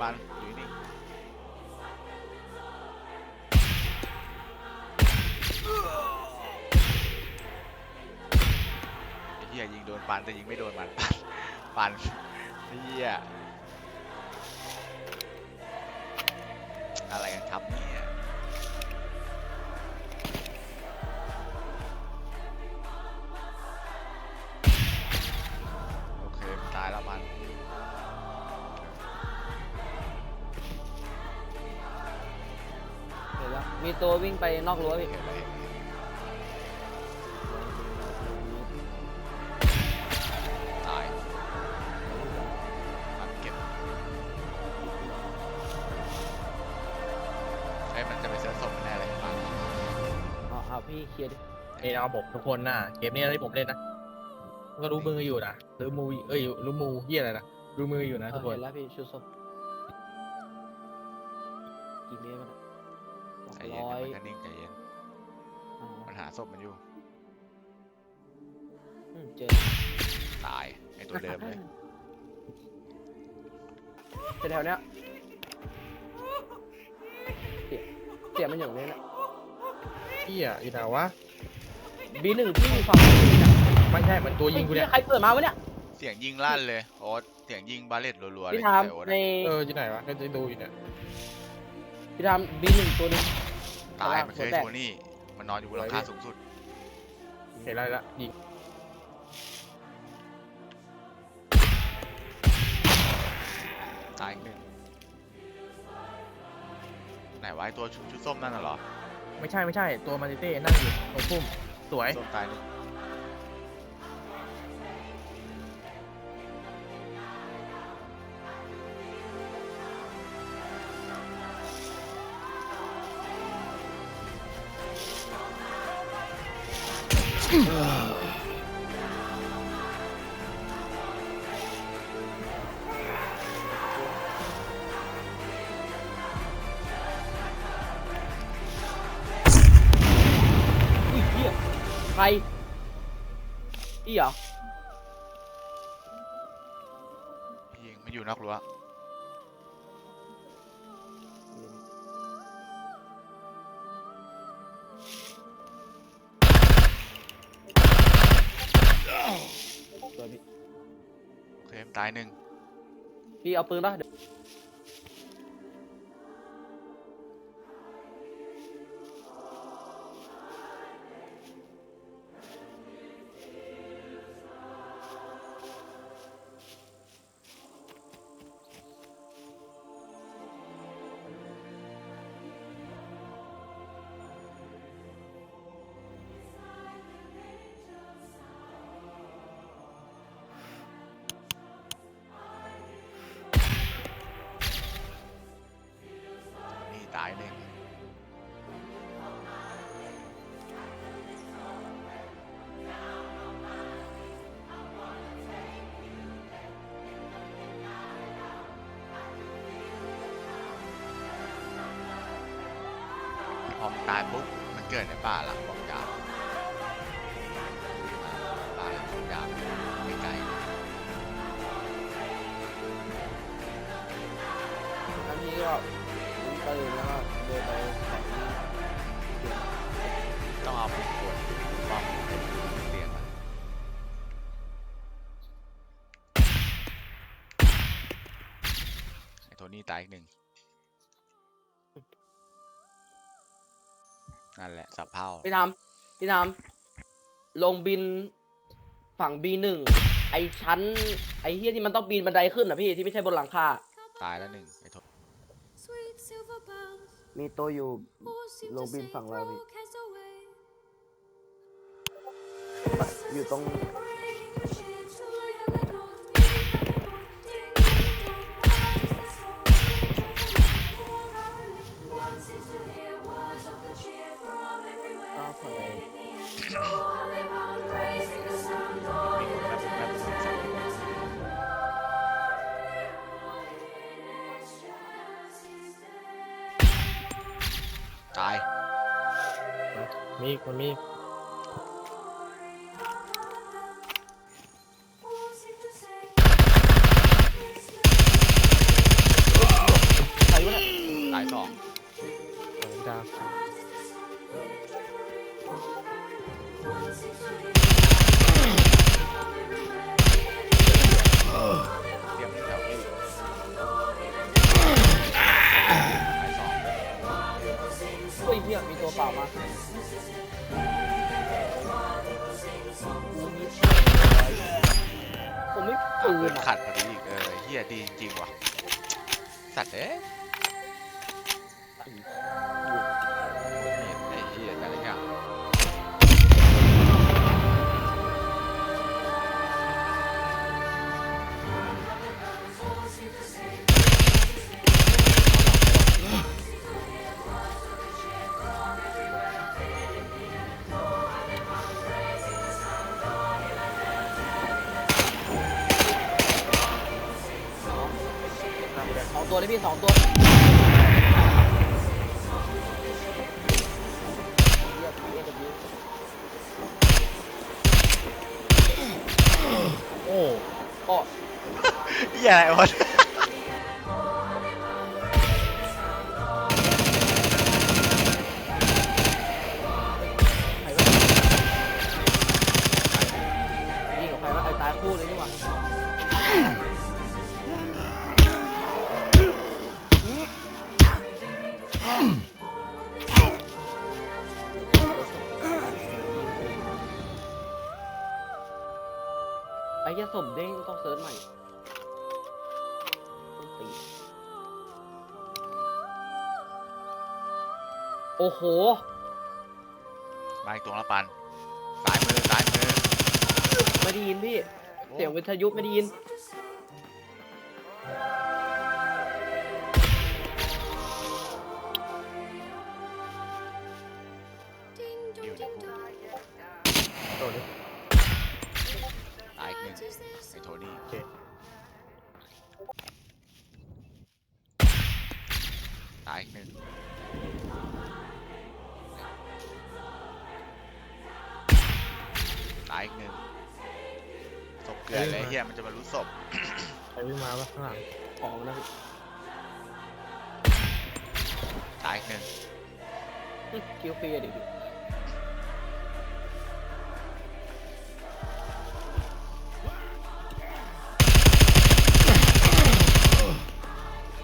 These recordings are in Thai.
ปันอยู่นี่ไอ้เหี้ยยิงโดนปันแต่ยิงไม่โดนมันปันปันไอ้เหี้ยอะไรกันครับเนี่ย เห็นแล้วมีตัววิ่งไปนอกรั้วพี่เห็นแล้วเห็นแล้วตายมันเก็บไอ้ยมันจะไปเซิร์ฟศพมันแน่เลยปังอ๋อเอาพี่เคลียร์ดิเอ้ยนะครับผมทุกคนน่ะเกมนี้ที่ผมเล่นนะก็รู้มืออยู่นะรู้มือเอ้ยรู้มือเฮียอะไรนะรู้มืออยู่นะเอทุอกคนเห็นแล้วพี่ชุดส้ เย็นร้อยมันก็นิ่งใจเย็นอ๋อมันหาศพมันอยู่ อืมเจอตายไอตัวเดิมเลยแถวๆเนี้ยเสียเสียมันอย่างนี้นะเฮียอยู่ไหนวะบีหนึ่งที่ฝั่งนี้นะไม่ใช่มันตัวยิงกูเนี่ย ใครเปิดมาวะเนี่ย เสียงยิงลั่นเลยโอ๊ตเสียงยิงบาเลตรัวๆเลยพี่ยิงทามใส่โอ๊ตในอะเอออยู่ไหนวะก็จะดูอยู่เนี่ยพี่ทามบีหนึ่งตัวหนึง ตายข้างล่างมันเคยหัวแตกโทนี่ มันนอนอยู่บนหลังคาสูงสุด เห็นอะไรละยิงตายอีกหนึ่งไหนวะไอตัวชุดชุดส้มนั่นน่ะเหรอ ไม่ใช่ไม่ใช่ ตัวมาติเต้นั่งอยู่ตรงพุ่ม สวย ส้มตายหนึ่ง ตายหนึ่งพี่เอาปืนป่ะเดี๋ยว อมนตายปุ๊บมันเกิดในป่าหลังบอกยาวป่าหลังบอกยาไม่ไกลอันนี้ก็ยิงปืนแล้วก็เดินไปแข่งที่ต้องเอาปืนกดป้อมเตียงมันไอโทนี่ตายอีกหนึ่ง นั่นแหละสับเผ่าพี่ทามพี่ทามลงบินฝั่งบีหนึ่งไอชั้น ไอเฮียที่มันต้องปีนบันไดขึ้นอะพี่ที่ไม่ใช่บนหลังคาตายแล้วหนึ่งไอ้โท Sweet silver bells, มีตัวอยู่ all seem to Lô Bin say phẳng là bị- throw cares away. อยู่ตรง มี อีกมันมีอีกเปล่ามาผมไม่อะปืเปินดอะขัดพอดีอีกเออเฮียดีจริงๆว่ะสัตว์เอ้ย สองตัวเลยพี่สองตัวเรียกเรียกแบบนี้โอ้ ก็เฮียอะไรวะ โอ้โห มาอีกตัวละปันซ้ายมือซ้ายมือไม่ได้ยินพี่ เสียงวิทยุไม่ได้ยิน Ding อยู่ dong ใน ding คุก dong. โดดดิตายอีกหนึ่ง What is this? ไอ้โทนี่โอเคตายอีกหนึ่ง อีกหนึ่งศพเกลือนเลยเฮียมันจะมารู้ศพใครวิ่งมาปะข้างหลังของนะพี่ตายอีกหนึ่งอื้อคิวฟรีอะดิพี่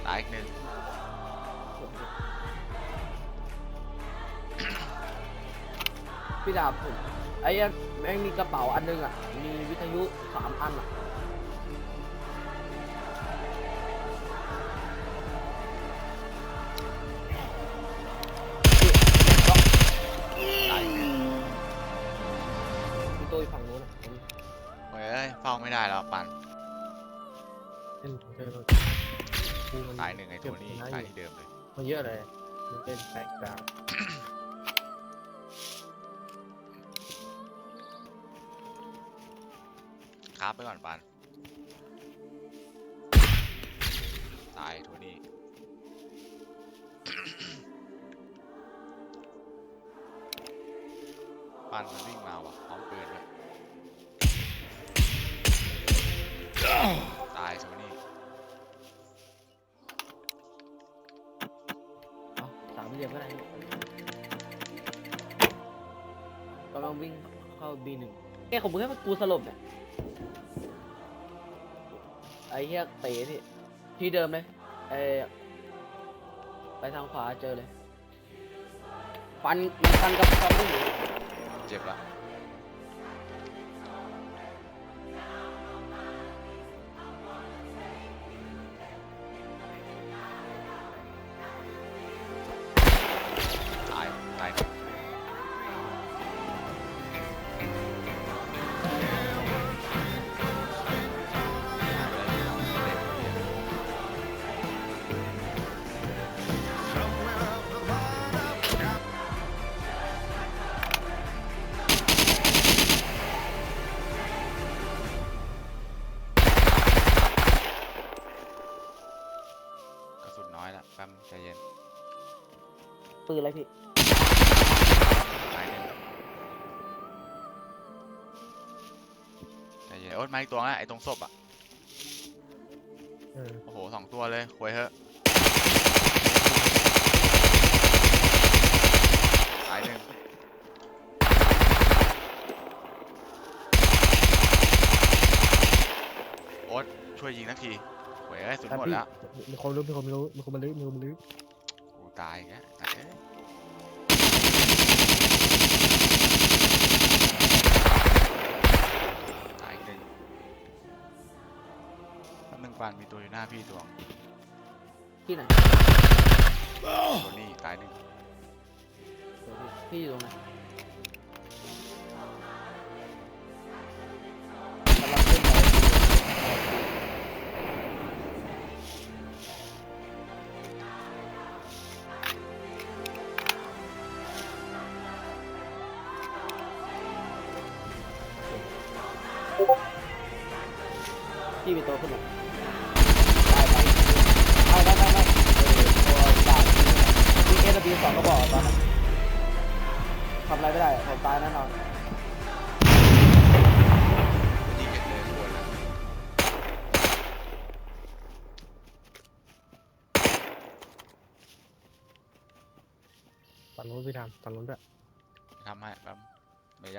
ตายอีกหนึ่งพี่ดาบผมไอ้ยัง แม่งมีกระเป๋าอันนึงอะ มีวิทยุสามอันอะตายอีกหนึ่งมีตัวอยู่ฝั่งนู้นอะผมเฮ้ยเฝ้าไม่ได้แล้วปันเล่นเจอเรากูมันตายหนึ่งไอ้โทนี่เก็บตายอยู่ที่เดิมเลยมันเยอะเลยมันเล่นแบ็คกราวาบไปก่อนปันตายโทนี่ปันมันวิ่งมาว่ะพร้อมปืนด้วยตายโทนี่เอาสามเหลี่ยมก็ได้กำลังวิ่งเข้าบีหนึ่งแกผมเพิ่งให้มันกูสลบเนี่ย ไอ้เหี้ยเตะพี่ ที่เดิมเลยไอ้ไปทางขวาเจอเลย ฟันฟันกับฟันไม่อยู่เจ็บละ นน้อยละแป๊บใจเย็นปืนอะไรพี่ ตายหนึ่งใจเย็นโอ๊ยมาอีกตัวนะไอ้ตรงศพอะ เออโอ้โหสองตัวเลยควยเถอะตายหนึ่งโอ๊ตช่วยยิงนักทีควย เอ้ยสุดหมดแล้วมีคนรู้มีคนรู้มีคนมาลื้อมีคนมาลื้อกูตายแกตายเอ้ยตายอีกหนึ่งแล้วหนึ่งกวานมีตัวอยู่หน้าพี่ตัวงที่ไหนตัวนี้ตายหนึ่งพี่อยู่ตรงไหน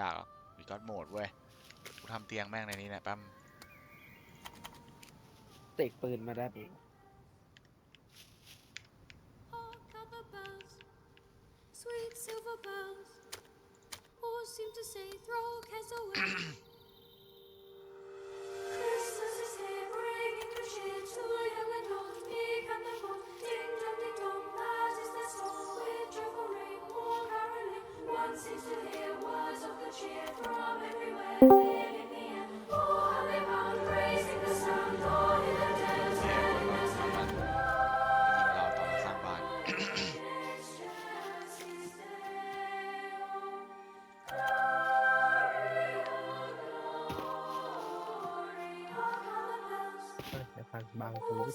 ยากหรอกมีก็อดโหมดเว้ย กูทำเตียงแม่งในนี้แหละแป๊บเตกปืนมาได้ปุ๊บ All copper bells, sweet silver bells, all seem to say, throw cares away.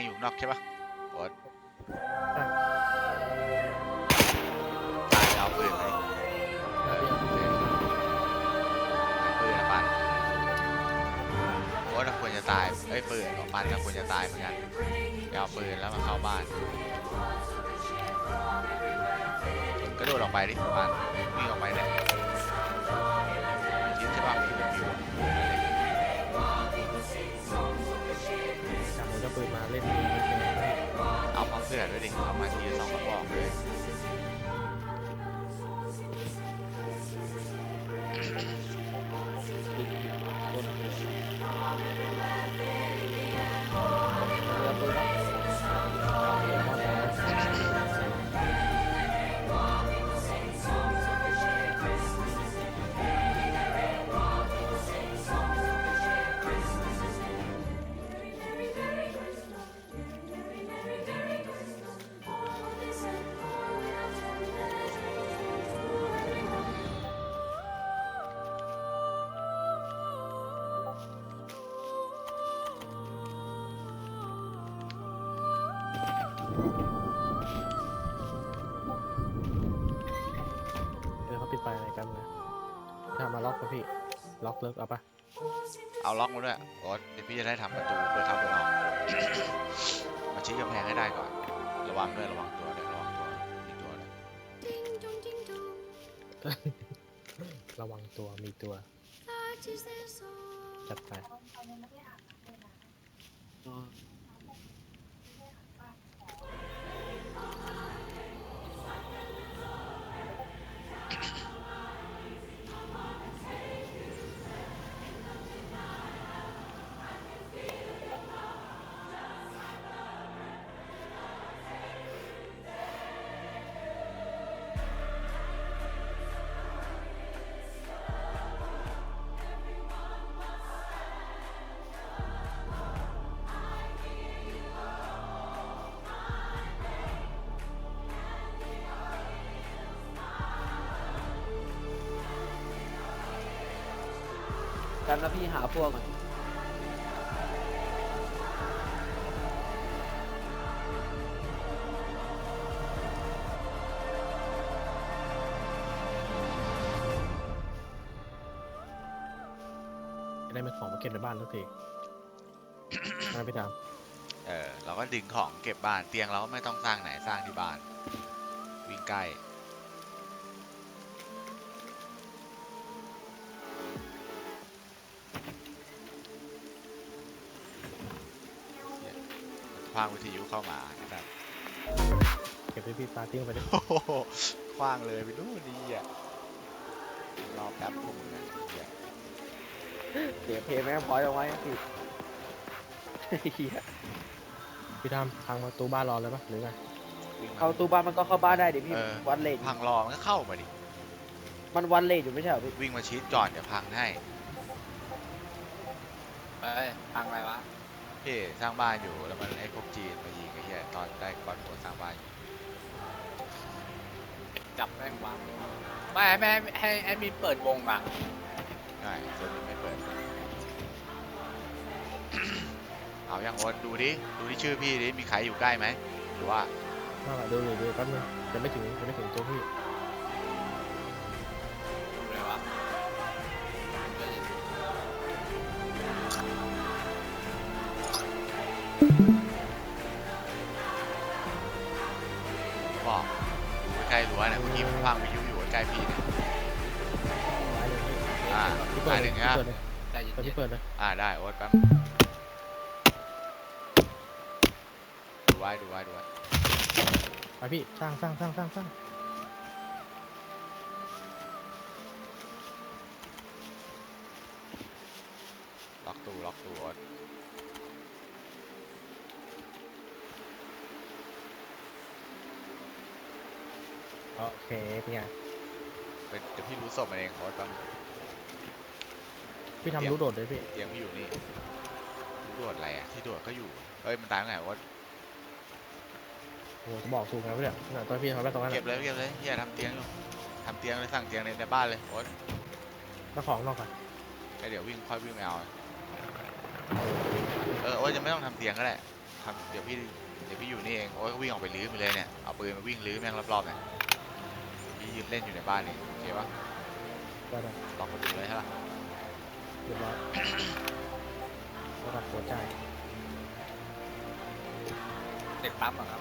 ยงอยู่ข้างนอกใช่ปะโอ๊ตตายเอาปืนไหมเออโอเคเอาปืนอะปันโอ๊ตควรจะตายเอ้ยปืนของปันก็ควรจะตายเหมือนกันไปเอาปืนแล้วมาเข้าบ้านกระโดดออกไปดิปันวิ่งออกไปเนี่ย เล่นมือเล่นมือามาเสื่อด้วยดิเอามาทีละสองกระบอกเลย พี่ล็อกเลิกเอาปะเอาล็อกมาด้วยโอ๊ตเดี๋ยวพี่จะได้ทำประตูเปิดเข้าเปิดออก มาชี้กำแพงให้ได้ก่อน ระวังด้วยระวังตัวด้วยระวังตัวมีตัวด้วย Ding dong, ding dong, ระวังตัวมีตัว that is their song. จัดไป กันแล้วพี่หาพวกมันของมาเก็บในบ้านทุกทีมาพี่ตามเออเราก็ดึงของเก็บบ้านเตียงเราก็ไม่ต้องสร้างไหนสร้างที่บ้าน วิ่งใกล้ ว้างวิทยุเข้ามานะครับเก็บที่พี่ปาทิ้งไปดิโอ้โหคว้างเลยไปดูนดีอะรอแป๊บพวกมึงอะเหี้ยเสียเพย์แม่งพอยเอาไว้อะพี่เหี้ยพี่ทำพังประตูบ้านรอเลยปะหรือไงวิ่งม เข้าตู้บ้านมันก็เข้าบ้านได้ดิพี่เออ วันเลทพังรอมันก็เข้ามาดิ มันวันเลทอยู่ไม่ใช่เหรอพี่วิ่งมาชิดก่อนเดี๋ยวพังให้เอ้ยพังอะไรวะ พี่สร้างบ้านอยู่แล้วมันไอ้พวกจีนมายิงไอ้เหี้ยตอนได้ก้อนหัวสร้างบ้านอยู่จับแม่งวางไม่ให้ไม่ให้ให้ให้มีเปิดวงอะง่ายจนไม่เปิด เอายังโอ๊ตดูดิดูที่ชื่อพี่ดิมีใครอยู่ใกล้ไหมหรือว่ามาดูดูดูแป๊บนึงจะไม่ถึงจะไม่ถึงตัวพี่ ใกล้รั้วเนี่ยเมื่อกี้มันฟังวิทยุอยู่ใกล้พี่เนี่ยร้ายเลยพี่อ่าพี่เปิมาดเลถึยงพี่นะเปิดเลยใจเย็เปิดนพี่เปิดเลยอ่าได้โอ๊ตแป๊บดูไว้ดูไว้ดูไว้ไปพี่สร้างสร้างสร้างสร้างสร้าง เคเป็นไงเป็นเดี๋ยวพี่รู้ศพมันเองโอ๊ตแป๊บพี่ทำรู้โดดเลยพี่เตียงพี่อยู่นี่รู้โดดอะไรอะที่โดดก็อยู่เอ้ยมันตายตรงไหนโอ๊ตโอ้โหจะบอกสูงนะพี่เนี่ยขนาดตอนพี่ทำได้ตรงนั้นเก็บเลยเก็บเลยเฮียทำเตียงอยู่ทำเตียงเลยสั่งเตียงในในบ้านเลยโอ๊ตแล้วของนอกก่อนแล้วเดี๋ยววิ่งค่อยวิ่งไปเอาเออโอ๊ยจะไม่ต้องทำเตียงก็ได้ทำเดี๋ยวพี่เดี๋ยวพี่อยู่นี่เองโอ๊ยก็วิ่งออกไปลื้อไปเลยเนี่ยเอาปืนมาวิ่งลื้อแม่งรอบๆเนี่ย พี่ยืนเล่นอยู่ในบ้านนี่โอเคปะได้ได้ล็อกประตูเลยใช่ปะเรียบร้อยระดับหัวใจเด็กปั๊มอะครับ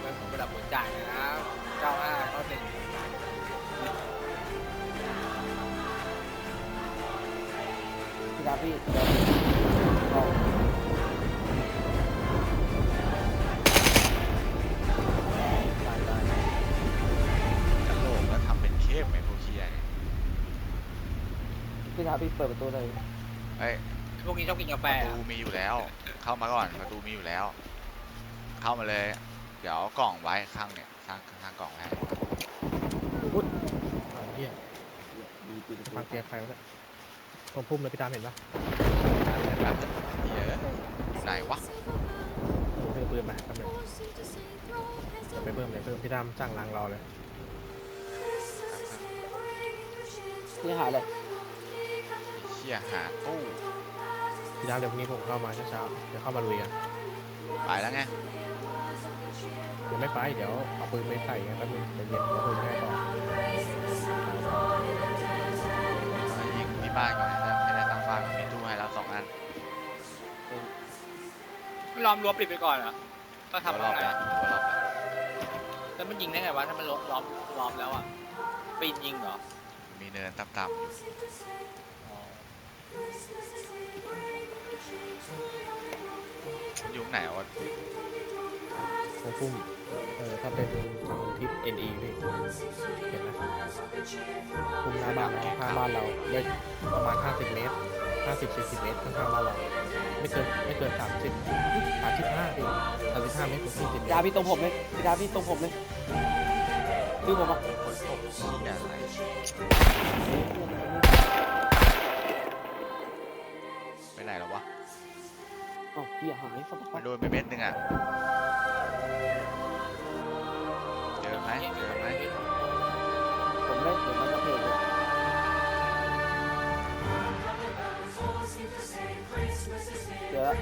เว้ยผมระดับหัวจ่ายเลยนะเก้าห้าเก้าหนึ่งพี่ดาพี่เดี๋ยว พี่ดาพี่เปิดประตูเลยเอ้ยพวกนี้ชอบกินกาปแฟระอะตูมีอยู่แล้ว เข้ามาก่อนประตูมีอยู่แล้ว เข้ามาเลย เดี๋ยวเอากล่องไว้ข้างเนี่ยข้างข้างกล่องไว้ให้อ่าเฮียดีดีดีฟังเสียงใครวะเนี่ยตรงพุ่มเลยพี่ตามเห็นปะแป๊บเหี้ยไหนวะผมเพิ่มปืนมาแป๊บนึงจะไปเพิ่มเลยเพิ่มพี่ตามสั่งรางรอเลย นี่หาเลย ไอ้เชี่ยหาตู้พี่ตามเดี๋ยวพรุ่งนี้ผมเข้ามาเช้าๆเดี๋ยวเข้ามาลุยกันไปแล้วไงเดี๋ยวไม่ไปเดี๋ยวเอาปืนไปใส่กันแป๊บนึงเดี๋ยวเย็นเดี๋ยวปืนให้ต่อยิงที่บ้านก่อนนะไม่ได้ตั้งบ้านมีตู้ให้แล้วสองอันไม่ล้อมรั้วปิดไปก่อนเหรอก็ทำรอะอบไรแล้วรอบแล้วแล้วมันยิงได้ไงวะถ้ามันล้อมล้อมล้อมแล้วอะปีนยิงเหรอมีเนินต่ำๆอยู่ ไหนวะตรงพุ่มเออถ้าเป็นทางทิศ NE พี่เห็นไหมพุ่มหน้าบ้านเราข้างบ้านเราได้ประมาณ 50 เมตร 50 40 เมตรข้างๆบ้านเรา ไม่เกินไม่เกิน 30 35พี่35เมตรถึง40เมพี่ตดารพี่ตรงผมเลยพี่ดาพี่ตรงผมเลยดูผมอะคนตกชี้อะไร อ๋อพี่หายสักมัพันกโดนไปเม็ดนึงอะ เจอไหมเจอไหมผมเล่นเดี๋ยวมันจะเพลงเลยเดี๋ยวละ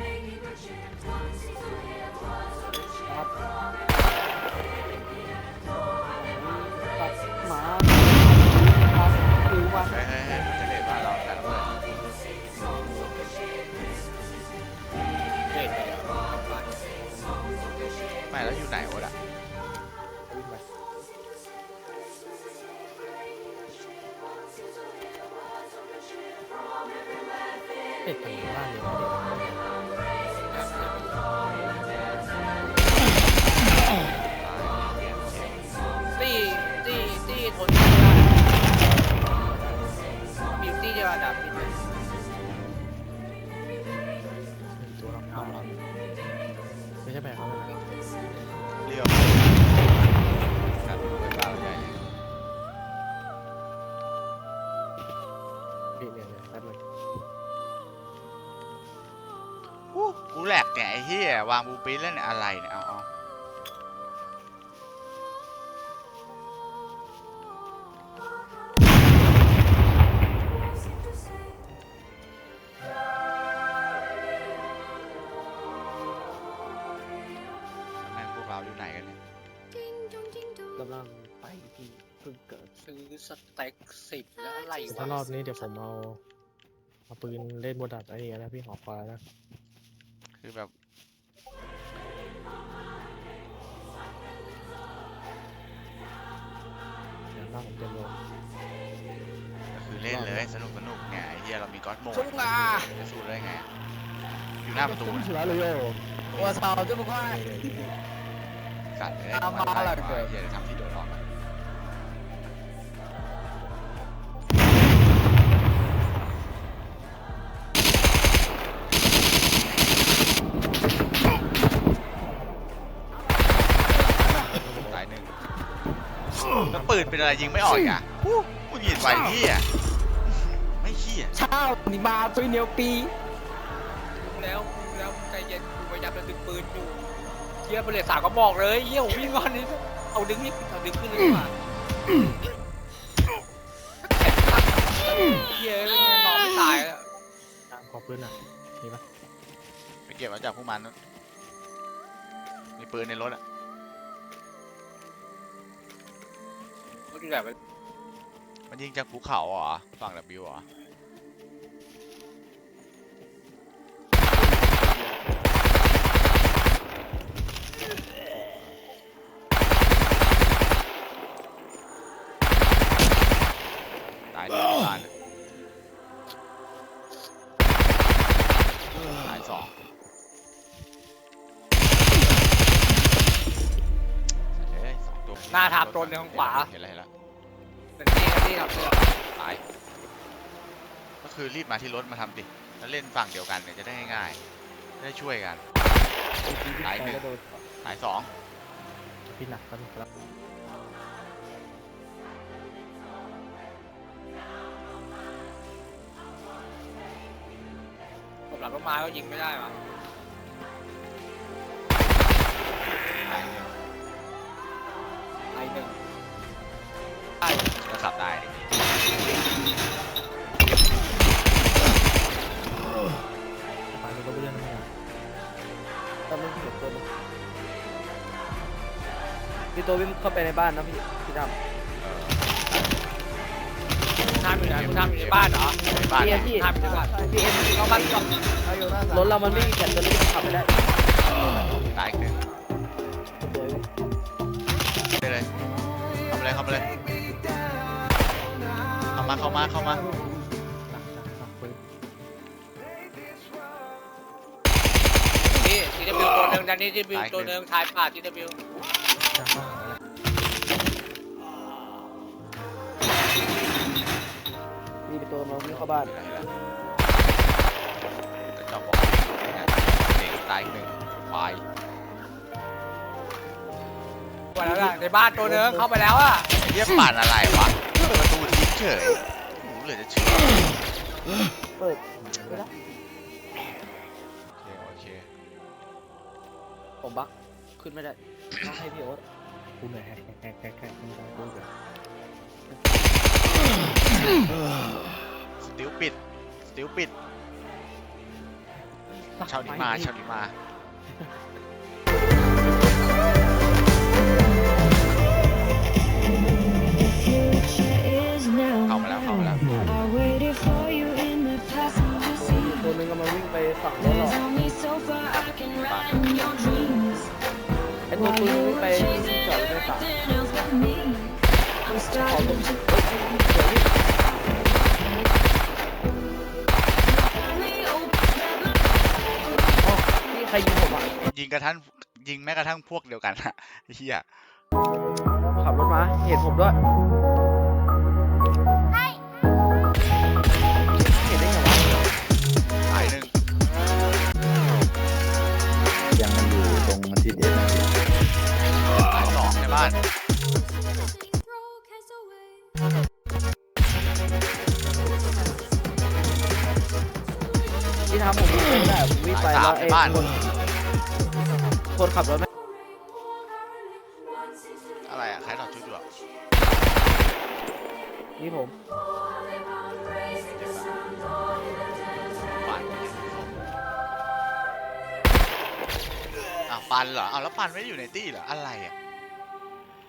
ครับ กูแหลกแกไอ้เหี้ยวางบูปินแล้วเนี่ยอะไรเนี่ยเอาเอาแม่งพวกเราอยู่ไหนกันเนี่ยกำลังไปที่เพิ่งเกิดซื้อสเต็กสิบแล้วอะไรถ้ารอวะบนี้เดี๋ยวผมเอาเอาปืนเล่นบนดัดไอ้นี่นะพี่หอคอยนะ คือแบบเดี๋ยวหน้าผมเต็มเลยก็คือเล่นเลยสนุกสนุกเนี่ยไอ้เหี้ยเรามีก๊อตโหมดชุ่มงาจะสู้ได้ไง อยู่หน้าประตูสุดนะแล้วเลยโย่ตัวสาวจะบอกว่าสัตว์เลยตามมาไล่ล่ะมาเกิดเหี้ยจะทำที่ เป็นอะไรยิงไม่ออกอีกอะฮู้กูยิงไวเหี้ยไม่เหี้ยเช้านี่มาตัวเหนียวปีแล้วแล้วใจเย็นกูพยายามจะดึงปืนอยู่เฮียไปเลยสาวก็บอกเลยเฮียผมวิ่งก่อนนี่เอาดึงนี่เอาดึงขึ้นเลยดีกว่าเฮียเป็นไงนอนไม่ตายอะตามขอปืนอะมีปะไปเก็บมาจากพวกมันนะมีปืนในรถอะ ก็ดูแบบมันยิงจากภูเขาเหรอฝั่ง W เหรอตายหนึ่งในบ้านอะตายสองเอ้ยสองตัวหน้าทับตัวในทางขวา เห็นอะไรเห็นแล้วเป็น คือรีบมาที่รถมาทำดิแล้วเล่นฝั่งเดียวกันเนี่ยจะได้ง่ายๆจะได้ช่วยกันตายหนึ่งก็โดนตายสองพี่หนักกันครับผมหลังต้นไม้ก็ยิงไม่ได้วะตายหนึ่งไอหนึ่ง ก็ขับได้ดิ พี่ตัววิ่งเข้าไปในบ้านนะพี่พี่ดำเออทำอยู่ไหนคุณทำอยู่ในบ้านเหรอในบ้านพี่เนี่ยเอ็มพี่ ทำอยู่ในบ้านพี่เอ็มเข้าบ้านก่อนรถเรามันไม่มีแกนตัวนี้ขับไม่ได้ตายอีกหนึ่งเดี๋ยวได้เลยเข้ามาเลยเข้ามาเลยเข้ามาเข้ามาเข้ามาหนักหนักหนักปืนนี่ทีดบิวตัวหนึ่งดันนี่ทีดบิวตัวหนึ่งทายป่าทีดบิว จากบ้าน แล้วมีเป็นตัวน้องวิ่งเข้าบ้านเห็นแล้วกระจอกบอกเนี่ยเด็กตายอีกหนึ่งควายวันแล้วล่ะในบ้านตัวหนึ่งเข้าไปแล้วอะไอ้เหี้ยปั่นอะไรวะเปิดประตูทิ้งเฉยโอ้โหเหลือจะเชื่อเปิดไม่ได้โอเคโอเคผมบักขึ้นไม่ได้ต้องให้พี่โอ๊ตกูเหนื่อยแฮกแฮกแฮกแฮกมึงต้องกูเดี๋ยว สติลปิด สติลปิด ชาวนี้มา ชาวนี้มาเข้ามาแล้วเข้ามาแล้ว I waited for you in the passenger seat. ตัวหนึงกำลังวิ่งไปฝั่งรถเรา There's only so far I can ride in your dreams. ไอ้ตัวปืนวิ่งไปจอดไว้ในป่า Nothing else but me. I'm ยิงกระทั่งยิงแม้กระทั่งพวกเดียวกันอะเฮียขับรถมาเห็นผมด้วยเห็นได้ไงวะสายหนึ่งยังมันอยู่ตรงมันที่เอ็นสายสองในบ้านที่ทำผมวิ่งไปได้ผมวิ่งไปแล้วไอ้คน คนขับรถไม่อะไรอะใครถอดชุดอยู่อะนี่ผมเจ็บอะปันอ้าวปันเหรออ้าวแล้วปันไม่ได้อยู่ในตี้เหรอ อะไรอะ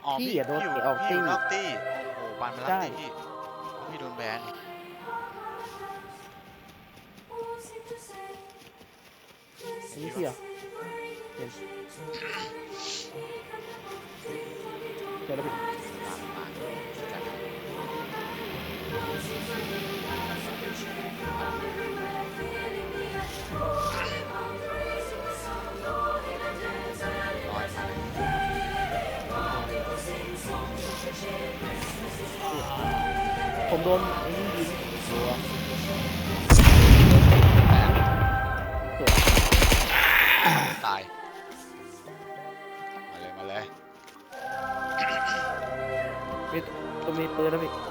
อ๋อพี่พี่อย่าโดนพี่อยู่เตะออกพี่อตี้ยู่นอกตี้ โอ้โหปันมารับใช่ตี้พี่พี่โดนแบนอันนี้พี่เหรอ เห็นเจอแล้วพี่ตามมาร้อยพันผมโดนไอ้นี่ยิงหัวตายมาย มีปืนแล้วพี่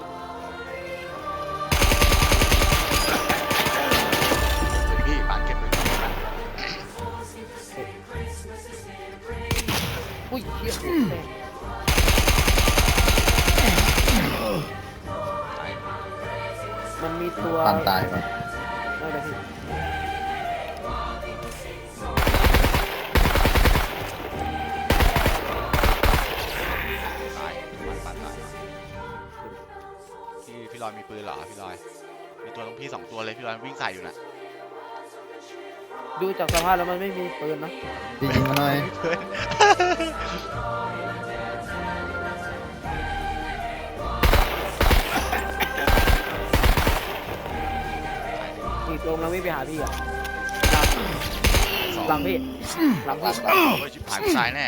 ดูจากสภาพแล้วมันไม่มีปืนนะพี่ยิงมาหน่อยเพื่อนอีกลงแล้ววิ่งไปหาพี่อะสองหลังพี่หลังพี่โอ้ยชิบหายกูตายแน่